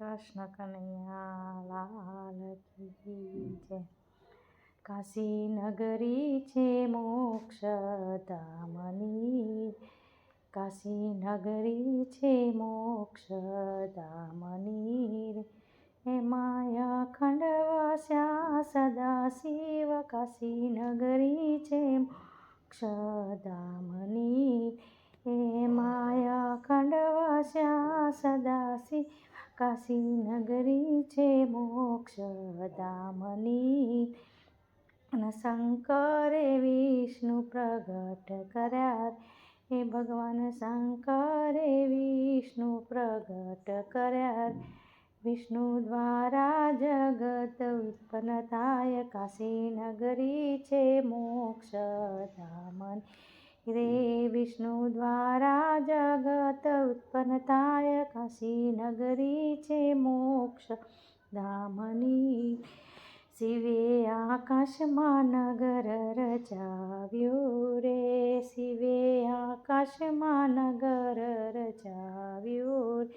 કૃષ્ણ કનૈયા લાલ કી જય કાશી નગરી છે મોક્ષ દામની કાશી નગરી છે મોક્ષ દામની હે માયા ખંડ વસ્યા સદા શિવ કાશી નગરી છે મોક્ષ દામની હે માયા ખંડ વસ્યા સદા શિવ કાશી નગરી છે મોક્ષ ધામની અને શંકરે વિષ્ણુ પ્રગટ કર્યા. હે ભગવાન, શંકરે વિષ્ણુ પ્રગટ કર્યા. વિષ્ણુ દ્વારા જગત ઉત્પન્ન થાય. કાશી નગરી છે મોક્ષ ધામની રે વિષ્ણુ દ્વારા જગત ઉત્પન્ન થાય. કાશી નગરી છે મોક્ષ ધામની. શિવે આકાશમાં નગર રચાવ્યું રે. શિવે આકાશમાં નગર રચાવ્યું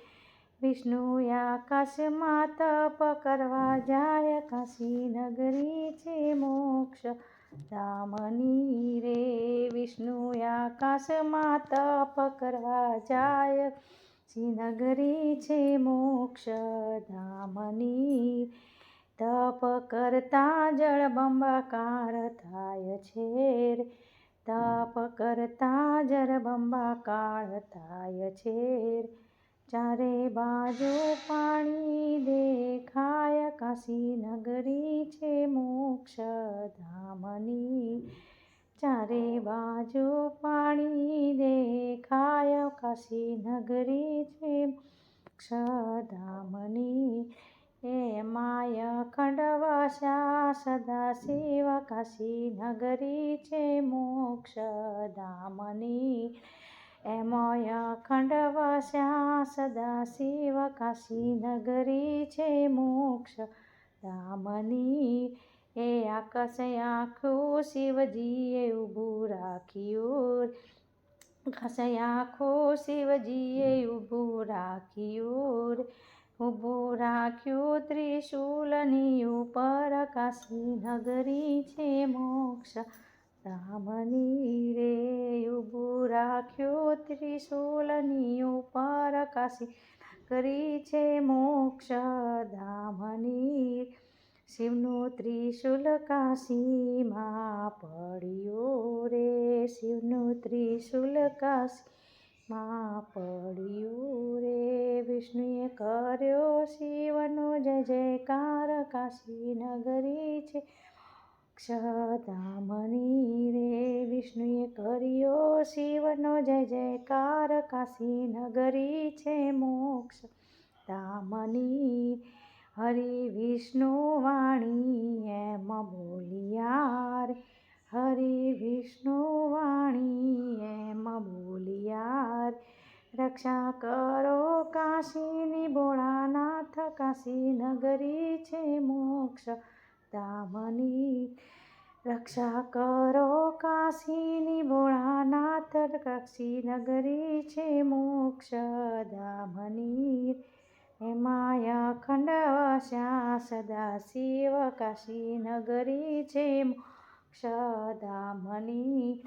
વિષ્ણુ આકાશમાં તપ કરવા જાય. કાશી નગરી છે મોક્ષ ધામની રે વિષ્ણુ આકાશમાં તપ કરવા જાય. શ્રીનગરી છે મોક્ષ ધામની. તપ કરતા જળબંબાકાર થાય છે તપ કરતા જળબંબાકાર થાય છે ચારે બાજુ પાણી દેખાય કાશી નગરી છે મોક્ષ ધામની ચારે બાજુ પાણી દેખાય કાશી નગરી છે મોક્ષધામની. એ માય ખંડવાસા સદા શિવ કાશી નગરી છે મોક્ષ ધામની એમય ખંડવાસા સદા શિવ કાશી નગરી છે મોક્ષ ધામની, એ આકાશે આખું શિવજીએ ઊભું રાખ્યું. આકાશે આખું શિવજીએ ઊભું રાખ્યું. ઊભું રાખ્યું ત્રિશુલની ઉપર કાશી નગરી છે મોક્ષ. રામની રે ઊભું રાખ્યો ત્રિશુલની ઉપર કાશી નગરી છે મોક્ષ ધામની શિવનું ત્રિશુલ કાશીમાં પડ્યું રે. શિવનું ત્રિશુલ કાશીમાં પડ્યું રે. વિષ્ણુએ કર્યો શિવનો જય જયકાર કાશી નગરી છે મોક્ષધામની રે. વિષ્ણુએ કર્યો શિવનો જય જયકાર કાશી નગરી છે. મોક્ષ ધામની હરિ વિષ્ણુ વાણી એમ બોલિયાર. હરિ વિષ્ણુ વાણી એમ બોલિયાર. રક્ષા કરો કાશીની ભોળાનાથ. કાશી નગરી છે મોક્ષ. ધામની રક્ષા કરો કાશીની ભોળાનાથ કક્ષી નગરી છે મોક્ષ ધામની એમાય અખંડ વસ્યા સદા શિવ, કાશી નગરી છે મોક્ષ ધામની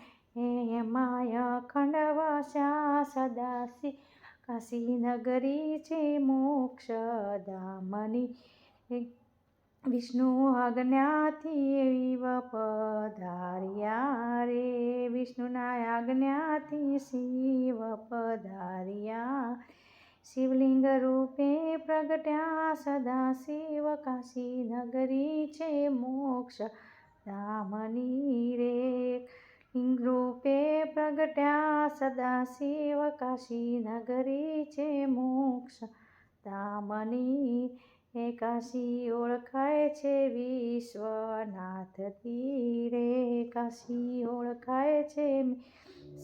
એમાય અખંડ વસ્યા સદા શિવ, કાશી નગરી છે મોક્ષ ધામની વિષ્ણુ આજ્ઞાથી એવી પધાર્યા રે. વિષ્ણુના આજ્ઞાથી શિવ પધાર્યા શિવલિંગ રૂપે પ્રગટ્યા સદા શિવ કાશી નગરી છે મોક્ષ ધામની રે લિંગ રૂપે પ્રગટ્યા સદા શિવ કાશી નગરી છે મોક્ષ ધામની હે કાશી ઓળખાય છે વિશ્વનાથ તીરે. કાશી ઓળખાય છે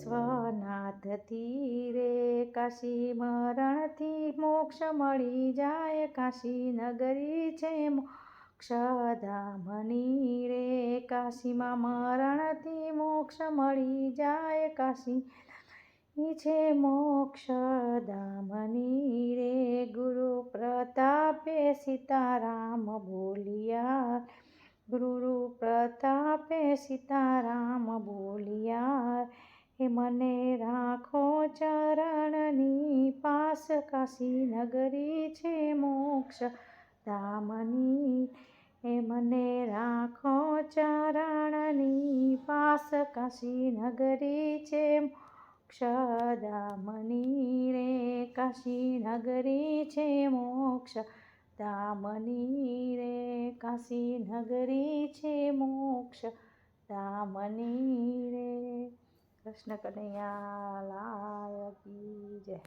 સ્વનાથ તીરે. કાશી મરણથી મોક્ષ મળી જાય. કાશી નગરી છે મોક્ષધામની રે. કાશીમાં મરણથી મોક્ષ મળી જાય. કાશી છે મોક્ષધામની રે. ગુરુ પ્રતાપે સીતારામ બોલિયા. ગુરુ પ્રતાપે સીતારામ બોલિયા. હે મને રાખો ચરણની પાસ કાશી નગરી છે મોક્ષ ધામની. હે મને રાખો ચરણની પાસ કાશી નગરી છે મોક્ષધામની રે કાશી નગરી છે મોક્ષ ધામની રે કાશી નગરી છે મોક્ષ. દામની રે કૃષ્ણ કનૈયા લાલ કી જય